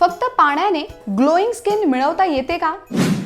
फक्त पाण्याने glowing skin मिळवता येते का?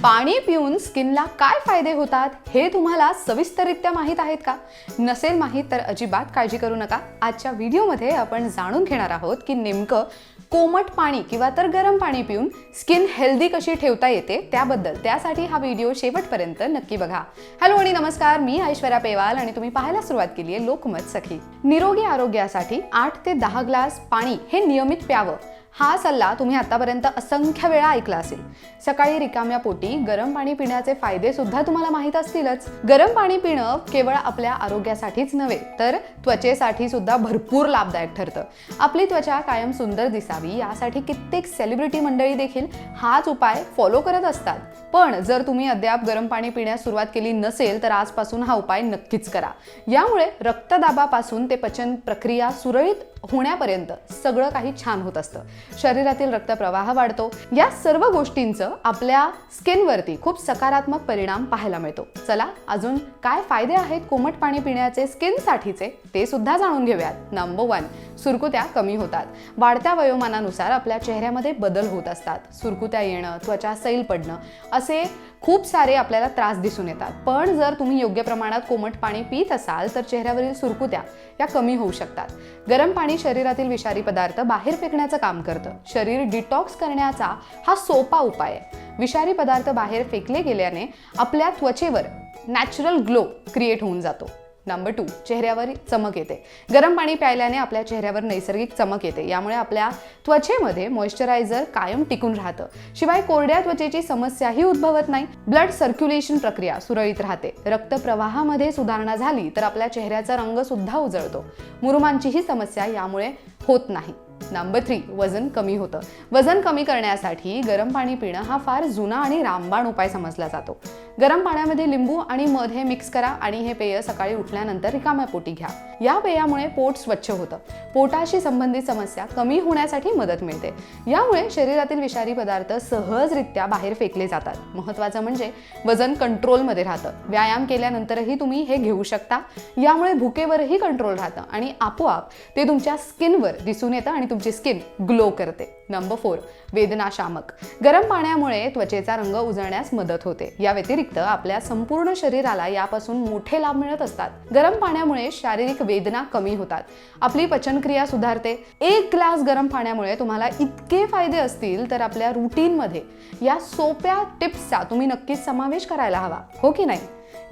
पाणी पिऊन स्किनला काय फायदे होतात हे तुम्हाला सविस्तररित्या माहीत आहेत का? नसेल माहीत तर अजिबात काळजी करू नका. आजच्या व्हिडिओमध्ये आपण जाणून घेणार आहोत की नेमकं कोमट पाणी किंवा तर गरम पाणी पिऊन स्किन हेल्दी कशी ठेवता येते त्याबद्दल त्यासाठी हा व्हिडिओ शेवटपर्यंत नक्की बघा. हॅलो आणि नमस्कार मी ऐश्वर्या पेवाल आणि तुम्ही पाहायला सुरुवात केली आहे लोकमत सखी. निरोगी आरोग्यासाठी आठ ते दहा ग्लास पाणी हे नियमित प्यावं. हा सल्ला तुम्ही आतापर्यंत असंख्य वेळा ऐकला असेल. सकाळी रिकाम्या पोटी गरम पाणी पिण्याचे फायदे सुद्धा तुम्हाला माहीत असतीलच. गरम पाणी पिणं केवळ आपल्या आरोग्यासाठीच नव्हे तर त्वचेसाठी सुद्धा भरपूर लाभदायक ठरतं. आपली त्वचा कायम सुंदर दिसावी यासाठी कित्येक सेलिब्रिटी मंडळी देखील हाच उपाय फॉलो करत असतात. पण जर तुम्ही अद्याप गरम पाणी पिण्यास सुरुवात केली नसेल तर आजपासून हा उपाय नक्कीच करा. यामुळे रक्तदाबापासून ते पचन प्रक्रिया सुरळीत होण्यापर्यंत सगळं काही छान होत असतं. शरीरातील रक्तप्रवाह वाढतो. या सर्व गोष्टींचं आपल्या स्किनवरती खूप सकारात्मक परिणाम पाहायला मिळतो. चला अजून काय फायदे आहेत कोमट पाणी पिण्याचे स्किनसाठीचे ते सुद्धा जाणून घेऊयात. नंबर वन सुरकुत्या कमी होतात. वाढत्या वयोमानानुसार आपल्या चेहऱ्यामध्ये बदल होत असतात. सुरकुत्या येणं त्वचा सैल पडणं असे खूप सारे आपल्याला त्रास दिसून येतात. पण जर तुम्ही योग्य प्रमाणात कोमट पाणी पित असाल तर चेहऱ्यावरील सुरकुत्या या कमी होऊ शकतात. गरम पाणी शरीरातील विषारी पदार्थ बाहेर फेकण्याचं काम करतं. शरीर डिटॉक्स करण्याचा हा सोपा उपाय आहे. विषारी पदार्थ बाहेर फेकले गेल्याने आपल्या त्वचेवर नॅचरल ग्लो क्रिएट होऊन जातो. नंबर टू चेहऱ्यावर चमक येते. गरम पाणी प्यायल्याने आपल्या चेहऱ्यावर नैसर्गिक चमक येते. यामुळे आपल्या त्वचेमध्ये मॉइश्चरायझर कायम टिकून राहतं. शिवाय कोरड्या त्वचेची समस्याही उद्भवत नाही. ब्लड सर्क्युलेशन प्रक्रिया सुरळीत राहते. रक्तप्रवाहामध्ये सुधारणा झाली तर आपल्या चेहऱ्याचा रंग सुद्धा उजळतो. मुरुमांचीही समस्या यामुळे होत नाही. नंबर थ्री वजन कमी होतं. वजन कमी करण्यासाठी गरम पाणी पिणं हा फार जुना आणि रामबाण उपाय समजला जातो. गरम पाण्यामध्ये लिंबू आणि मध हे मिक्स करा आणि हे पेय सकाळी उठल्यानंतर रिकाम्या पोटी घ्या. या पेयामुळे पोट स्वच्छ होतं. पोटाशी संबंधित समस्या कमी होण्यासाठी मदत मिळते. यामुळे शरीरातील विषारी पदार्थ सहजरित्या बाहेर फेकले जातात. महत्त्वाचं म्हणजे वजन कंट्रोलमध्ये राहतं. व्यायाम केल्यानंतरही तुम्ही हे घेऊ शकता. यामुळे भुकेवरही कंट्रोल राहतं आणि आपोआप ते तुमच्या स्किनवर दिसून येतं आणि तुमची स्किन ग्लो करते. नंबर फोर वेदनाशामक. गरम पाण्यामुळे त्वचेचा रंग उजळण्यास मदत होते. या व्यतिरिक्त आपल्या संपूर्ण शरीराला यापासून मोठे लाभ मिळत असतात. गरम पाण्यामुळे शारीरिक वेदना कमी होतात. आपली पचनक्रिया सुधारते. एक ग्लास गरम पाण्यामुळे तुम्हाला इतके फायदे असतील तर आपल्या रुटीनमध्ये या सोप्या टिप्सचा तुम्ही नक्कीच समावेश करायला हवा. हो की नाही?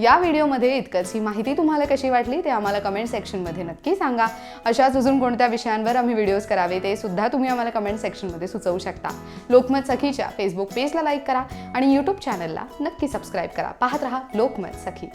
या व्हिडिओमध्ये इतकंच. ही माहिती तुम्हाला कशी वाटली ते आम्हाला कमेंट सेक्शनमध्ये नक्की सांगा. अशाच अजून कोणत्या विषयांवर आम्ही व्हिडिओज करावे ते सुद्धा तुम्ही आम्हाला कमेंट सेक्शनमध्ये सुचवू शकता. लोकमत सखीच्या फेसबुक पेजला लाईक करा आणि यूट्यूब चॅनलला नक्की सबस्क्राईब करा. पाहत रहा लोकमत सखी.